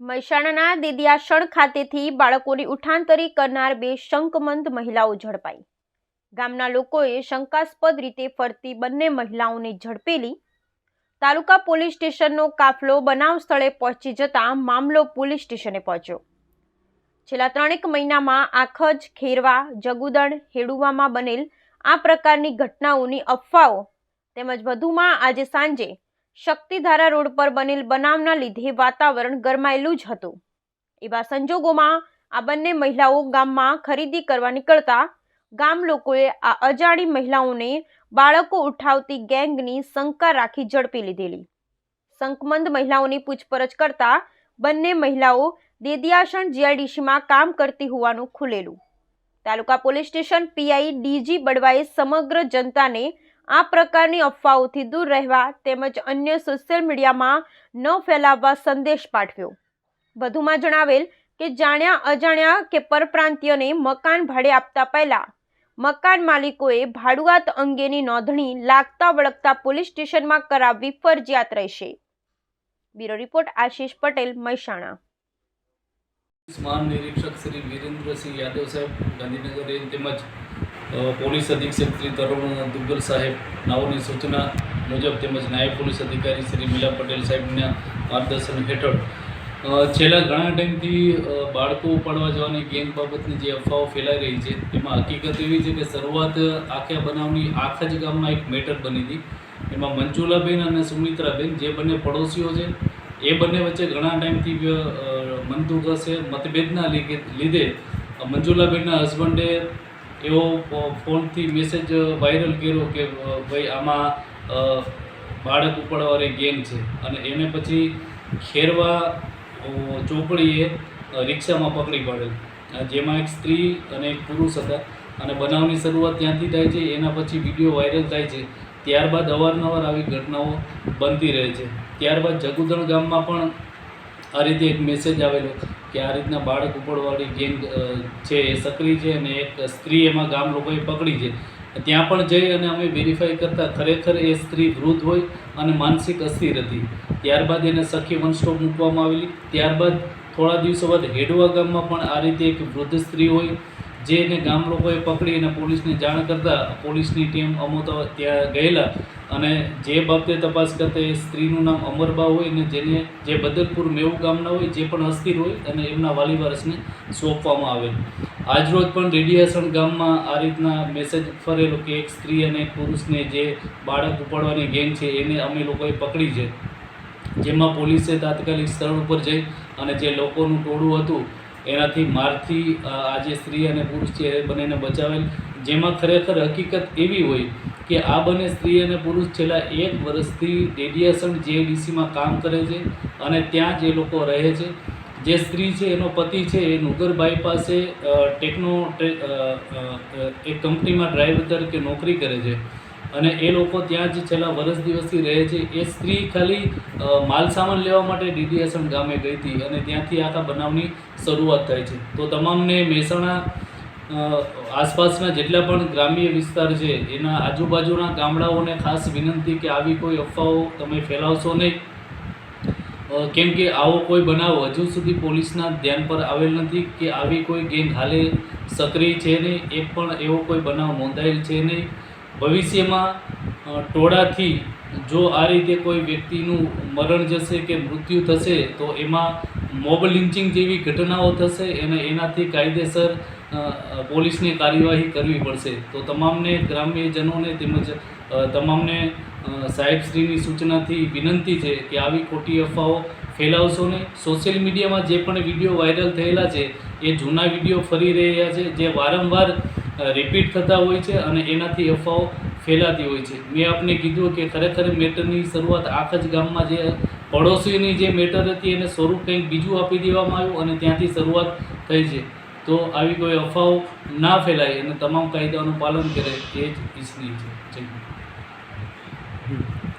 મહેસાણાના દેદિયાસણ ખાતેથી બાળકોની ઉઠાંતરી કરનાર બે શંકમંદ મહિલાઓ ઝડપાઈ. ગામના લોકોએ શંકાસ્પદ રીતે ફરતી બંને મહિલાઓને ઝડપેલી. તાલુકા પોલીસ સ્ટેશનનો કાફલો બનાવ સ્થળે પહોંચી જતા મામલો પોલીસ સ્ટેશને પહોંચ્યો. છેલ્લા ત્રણેક મહિનામાં આખજ ખેરવા જગુદણ હેડુવામાં બનેલ આ પ્રકારની ઘટનાઓની અફવાઓ તેમજ વધુમાં આજે સાંજે શક્તિધારા રોડ પર બનેલ બનાવના લીધે વાતાવરણ ગરમાયેલું જ હતું. એવા સંજોગોમાં આ બંને મહિલાઓ ગામમાં ખરીદી કરવા નીકળતા ગામ લોકોએ આ અજાણી મહિલાઓને બાળકો ઉઠાવતી ગેંગની શંકા રાખી ઝડપી લીધેલી. શંકમંદ મહિલાઓની પૂછપરછ કરતા બંને મહિલાઓ દેદિયાસણ જીઆઈડીસીમાં કામ કરતી હોવાનું ખુલેલું. તાલુકા પોલીસ સ્ટેશન પીઆઈ ડીજી બડવાએ સમગ્ર જનતાને આ પ્રકારની અફવાઓથી દૂર રહેવા તેમજ અન્ય સોશિયલ મીડિયામાં ન ફેલાવવા સંદેશ પાઠવ્યો. વધુમાં જણાવેલ કે જાણ્યા અજાણ્યા કે પરપ્રાંતિયને મકાન ભાડે આપતા પહેલા મકાન માલિકોએ ભાડુઆત અંગેની નોંધણી લાગતા વળગતા પોલીસ સ્ટેશનમાં કરાવવી ફરજિયાત રહેશે. Bureau report, Ashish Patel, Mehsana. સ્માન નિરીક્ષક શ્રી વિરેન્દ્રસિંહ યાદવ સાહેબ, ગાંધીનગર રેન્જ તેમજ પોલીસ અધિક્ષક શ્રી તરુણ દુગ્ગલ સાહેબ નાઓની સૂચના મુજબ તેમજ નાયબ પોલીસ અધિકારી શ્રી મીલા પટેલ સાહેબના માર્ગદર્શન હેઠળ. છેલ્લા ઘણા ટાઈમથી બાળકો ઉપાડવા જવાની ગેંગ બાબતની જે અફવાઓ ફેલાઈ રહી છે, તેમાં હકીકત એવી છે કે શરૂઆત આખા બનાવની આખા જ ગામમાં એક મેટર બની હતી. એમાં મંજુલાબેન અને સુમિત્રાબેન, જે બંને પડોશીઓ છે, એ બંને વચ્ચે ઘણા ટાઈમથી મનદુખ હશે મતભેદના લીધે મંજુલાબેનના હસબન્ડે એવો ફોનથી મેસેજ વાયરલ કર્યો કે ભાઈ, આમાં બાળક ઉપાડવાળી ગેંગ છે. અને એને પછી ખેરવા ચોપડીએ રિક્ષામાં પકડી પાડેલ. જેમાં એક સ્ત્રી અને એક પુરુષ હતા. અને બનાવની શરૂઆત ત્યાંથી થાય છે, એના પછી વીડિયો વાયરલ થાય છે. ત્યારબાદ અવારનવાર આવી ઘટનાઓ બનતી રહે છે. ત્યારબાદ જગુદણ ગામમાં પણ આ રીતે એક મેસેજ આવેલો. કે આ રીતના બાળક ઉપડવાળી ગેંગ છે એ સક્રિય છે અને એક સ્ત્રી એમાં ગામ લોકોએ પકડી છે. ત્યાં પણ જઈ અને અમે વેરીફાઈ કરતાં ખરેખર એ સ્ત્રી વૃદ્ધ હોય અને માનસિક અસ્થિર હતી. ત્યારબાદ એને સખી વનસ્ટોપ મૂકવામાં આવેલી. ત્યારબાદ થોડા દિવસો બાદ હેડવા ગામમાં પણ આ રીતે એક વૃદ્ધ સ્ત્રી હોય જે એને ગામ લોકોએ પકડી અને પોલીસને જાણ કરતાં પોલીસની ટીમ અમો તો ત્યાં ગયેલા અને જે બાબતે તપાસ કરતા એ સ્ત્રીનું નામ અમરબા હોય ને જેને જે બદલપુર મેવું ગામના હોય, જે પણ અસ્થિર હોય અને એમના વાલી વારસને સોંપવામાં આવેલ. આજરોજ પણ રેડિયાસણ ગામમાં આ રીતના મેસેજ ફરેલો કે એક સ્ત્રી અને પુરુષને જે બાળક ઉપાડવાની ગેંગ છે એને અમે લોકોએ પકડી છે. જેમાં પોલીસે તાત્કાલિક સ્થળ ઉપર જઈ અને જે લોકોનું ટોળું હતું એનાથી મારથી આ જે સ્ત્રી અને પુરુષ છે એ બંનેને બચાવેલ. જેમાં ખરેખર હકીકત એવી હોય કે આ બંને સ્ત્રી અને પુરુષ છેલ્લા એક વર્ષથી રેડિયેશન જેડીસીમાં કામ કરે છે અને ત્યાં જે લોકો રહે છે, જે સ્ત્રી છે, એનો પતિ છે એ નુગરબાઈ પાસે ટેકનો એક કંપનીમાં ડ્રાઈવર તરીકે નોકરી કરે છે. અને એ લોકો ત્યાં જ છેલ્લા વર્ષ દિવસથી રહે છે. એ સ્ત્રી ખાલી માલ સામાન લેવા માટે ડીડીએસએમ ગામે ગઈ હતી અને ત્યાંથી આખા બનાવની શરૂઆત થાય છે. તો તમામને મહેસાણા આસપાસના જેટલા પણ ગ્રામ્ય વિસ્તાર છે, એના આજુબાજુના ગામડાઓને ખાસ વિનંતી કે આવી કોઈ અફવાઓ તમે ફેલાવશો નહીં. કેમ કે આવો કોઈ બનાવ હજુ સુધી પોલીસના ધ્યાન પર આવેલ નથી કે આવી કોઈ ગેંગ હાલે સક્રિય છે નહીં. એક પણ એવો કોઈ બનાવ નોંધાયેલ છે નહીં. ભવિષ્યમાં ટોળાથી જો આ રીતે કોઈ વ્યક્તિનું મરણ જશે કે મૃત્યુ થશે, તો એમાં મોબ લિન્ચિંગ જેવી ઘટનાઓ થશે અને એનાથી કાયદેસર પોલીસને કાર્યવાહી કરવી પડશે. તો તમામને ગ્રામ્યજનોને તેમજ તમામને સાહેબશ્રીની સૂચનાથી વિનંતી છે કે આવી ખોટી અફવાઓ ફેલાવશો નહીં. સોશિયલ મીડિયામાં જે પણ વીડિયો વાયરલ થયેલા છે, એ જૂના વીડિયો ફરી રહ્યા છે, જે વારંવાર રિપીટ થતા હોય છે અને એનાથી અફવાઓ ફેલાતી હોય છે. મેં આપને કીધું કે ખરેખર મેટરની શરૂઆત આખ જ ગામમાં જે પડોશીની જે મેટર હતી એને સ્વરૂપ કંઈક બીજું આપી દેવામાં આવ્યું અને ત્યાંથી શરૂઆત થઈ છે. તો આવી કોઈ અફવાઓ ના ફેલાય અને તમામ કાયદાઓનું પાલન કરે એ જ ઈચ્છનીય છે. જય.